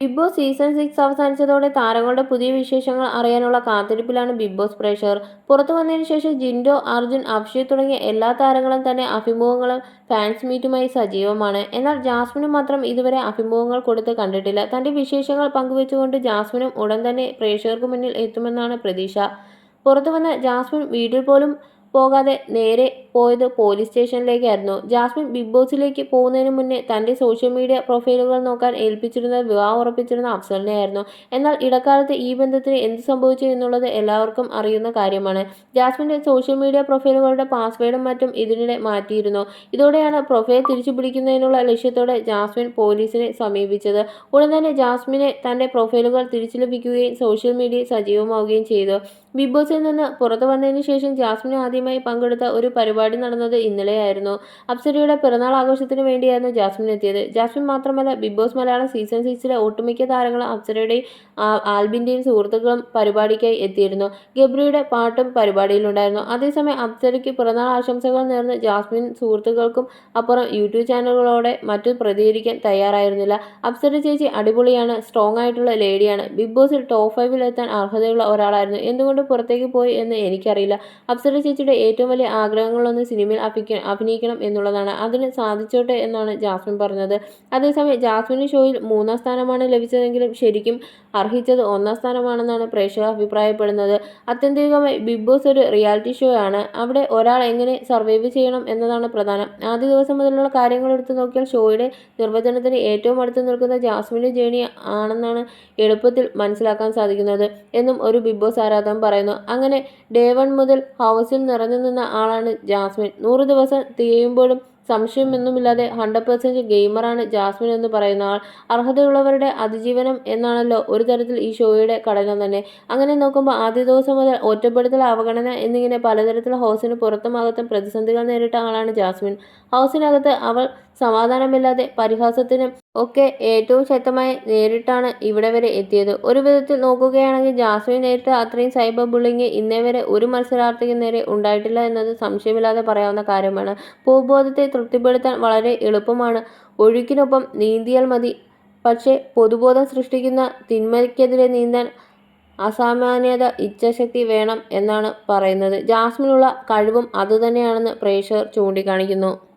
Big boss season six അവസാനിച്ചതോടെ താരങ്ങളുടെ പുതിയ വിശേഷങ്ങൾ അറിയാനുള്ള കാത്തിരിപ്പിലാണ് ബിഗ് ബോസ് പ്രേക്ഷകർ. പുറത്തു വന്നതിന് ശേഷം ജിൻഡോ അർജുൻ അഭിഷേക് തുടങ്ങിയ എല്ലാ താരങ്ങളും തന്നെ അഭിമുഖങ്ങളും ഫാൻസ് മീറ്റുമായി സജീവമാണ്. എന്നാൽ ജാസ്മിന് മാത്രം ഇതുവരെ അഭിമുഖങ്ങൾ കൊടുത്ത് കണ്ടിട്ടില്ല. തന്റെ വിശേഷങ്ങൾ പങ്കുവെച്ചുകൊണ്ട് ജാസ്മിനും ഉടൻ തന്നെ പ്രേക്ഷകർക്ക് മുന്നിൽ എത്തുമെന്നാണ് പ്രതീക്ഷ. പുറത്തു വന്ന ജാസ്മിൻ വീട്ടിൽ പോലും പോകാതെ നേരെ പോയത് പോലീസ് സ്റ്റേഷനിലേക്കായിരുന്നു. ജാസ്മിൻ ബിഗ് ബോസിലേക്ക് പോകുന്നതിന് മുന്നേ തന്റെ സോഷ്യൽ മീഡിയ പ്രൊഫൈലുകൾ നോക്കാൻ ഏൽപ്പിച്ചിരുന്നത് വിവാഹം ഉറപ്പിച്ചിരുന്ന അഫ്സലിനെയായിരുന്നു. എന്നാൽ ഇടക്കാലത്ത് ഈ ബന്ധത്തിന് എന്ത് സംഭവിച്ചു എന്നുള്ളത് എല്ലാവർക്കും അറിയുന്ന കാര്യമാണ്. ജാസ്മിന്റെ സോഷ്യൽ മീഡിയ പ്രൊഫൈലുകളുടെ പാസ്വേഡും മറ്റും ഇതിനിടെ മാറ്റിയിരുന്നു. ഇതോടെയാണ് പ്രൊഫൈൽ തിരിച്ചു പിടിക്കുന്നതിനുള്ള ലക്ഷ്യത്തോടെ ജാസ്മിൻ പോലീസിനെ സമീപിച്ചത്. ഉടൻ തന്നെ ജാസ്മിനെ തന്റെ പ്രൊഫൈലുകൾ തിരിച്ചു ലഭിക്കുകയും സോഷ്യൽ മീഡിയ സജീവമാവുകയും ചെയ്തു. ബിഗ് ബോസിൽ നിന്ന് പുറത്തു വന്നതിന് ശേഷം ജാസ്മിൻ ആദ്യമായി പങ്കെടുത്ത ഒരു പരിപാടി നടന്നത് ഇന്നലെയായിരുന്നു. അപ്സരയുടെ പിറന്നാൾ ആഘോഷത്തിന് വേണ്ടിയായിരുന്നു ജാസ്മിൻ എത്തിയത്. ജാസ്മിൻ മാത്രമല്ല ബിഗ് ബോസ് മലയാളം സീസൺ സിക്സിലെ ഒട്ടുമിക്ക താരങ്ങളും അപ്സരയുടെയും ആൽബിന്റെയും സുഹൃത്തുക്കളും പരിപാടിക്കായി എത്തിയിരുന്നു. ഗബ്രിയുടെ പാട്ടും പരിപാടിയിലുണ്ടായിരുന്നു. അതേസമയം അപ്സരയ്ക്ക് പിറന്നാൾ ആശംസകൾ നേർന്ന് ജാസ്മിൻ സുഹൃത്തുക്കൾക്കും അപ്പുറം യൂട്യൂബ് ചാനലുകളോടെ മറ്റു പ്രതികരിക്കാൻ തയ്യാറായിരുന്നില്ല. അപ്സര ചേച്ചി അടിപൊളിയാണ് സ്ട്രോങ് ആയിട്ടുള്ള ലേഡിയാണ്. ബിഗ് ബോസിൽ ടോപ്പ് ഫൈവിൽ എത്താൻ അർഹതയുള്ള ഒരാളായിരുന്നു. എന്തുകൊണ്ട് പുറത്തേക്ക് പോയി എന്ന് എനിക്കറിയില്ല. അപ്സര ചേച്ചിയുടെ ഏറ്റവും വലിയ ആഗ്രഹങ്ങളൊന്ന് സിനിമയിൽ അഭിക്ക അഭിനയിക്കണം എന്നുള്ളതാണ്. അതിന് സാധിച്ചോട്ടെ എന്നാണ് ജാസ്മിൻ പറഞ്ഞത്. അതേസമയം ജാസ്മിന് ഷോയിൽ മൂന്നാം സ്ഥാനമാണ് ലഭിച്ചതെങ്കിലും ശരിക്കും അർഹിച്ചത് ഒന്നാം സ്ഥാനമാണെന്നാണ് പ്രേക്ഷകർ അഭിപ്രായപ്പെടുന്നത്. അത്യന്തികമായി ബിഗ് ബോസ് ഒരു റിയാലിറ്റി ഷോ ആണ്. അവിടെ ഒരാൾ എങ്ങനെ സർവൈവ് ചെയ്യണം എന്നതാണ് പ്രധാനം. ആദ്യ ദിവസം മുതലുള്ള കാര്യങ്ങൾ എടുത്തു നോക്കിയാൽ ഷോയുടെ നിർവചനത്തിന് ഏറ്റവും അടുത്ത് നിൽക്കുന്ന ജാസ്മിന്റെ ജേണി ആണെന്നാണ് എളുപ്പത്തിൽ മനസ്സിലാക്കാൻ സാധിക്കുന്നത്. എന്നും ഒരു ബിഗ് ബോസ് ആരാധകൻ പറയുന്നു. അങ്ങനെ ഡേ വൺ മുതൽ ഹൗസിൽ നിറഞ്ഞു നിന്ന ആളാണ് ജാസ്മിൻ. നൂറ് ദിവസം തികയുമ്പോഴും സംശയമൊന്നുമില്ലാതെ ഹൺഡ്രഡ് പെർസെന്റ് ഗെയിമറാണ് ജാസ്മിൻ എന്ന് പറയുന്ന ആൾ. അർഹതയുള്ളവരുടെ അതിജീവനം എന്നാണല്ലോ ഒരു തരത്തിൽ ഈ ഷോയുടെ ഘടന തന്നെ. അങ്ങനെ നോക്കുമ്പോൾ ആദ്യ ദിവസം മുതൽ ഒറ്റപ്പെടുത്തൽ അവഗണന എന്നിങ്ങനെ പലതരത്തിൽ ഹൗസിന് പുറത്തും പ്രതിസന്ധികൾ നേരിട്ട ആളാണ് ജാസ്മിൻ. ഹൗസിനകത്ത് അവൾ സമാധാനമില്ലാതെ പരിഹാസത്തിനും ഒക്കെ ഏറ്റവും ശക്തമായി നേരിട്ടാണ് ഇവിടെ വരെ എത്തിയത്. ഒരു വിധത്തിൽ നോക്കുകയാണെങ്കിൽ ജാസ്മിൻ നേരിട്ട അത്രയും സൈബർ ബുള്ളിങ് ഇന്നേ വരെ ഒരു മത്സരാർത്ഥിക്ക് നേരെ ഉണ്ടായിട്ടില്ല എന്നത് സംശയമില്ലാതെ പറയാവുന്ന കാര്യമാണ്. ഭൂബോധത്തെ തൃപ്തിപ്പെടുത്താൻ വളരെ എളുപ്പമാണ്. ഒഴുക്കിനൊപ്പം നീന്തിയാൽ മതി. പക്ഷേ പൊതുബോധം സൃഷ്ടിക്കുന്ന തിന്മയ്ക്കെതിരെ നീന്താൻ അസാമാന്യത ഇച്ഛശക്തി വേണം എന്നാണ് പറയുന്നത്. ജാസ്മിനുള്ള കഴിവും അതുതന്നെയാണെന്ന് പ്രേക്ഷകർ ചൂണ്ടിക്കാണിക്കുന്നു.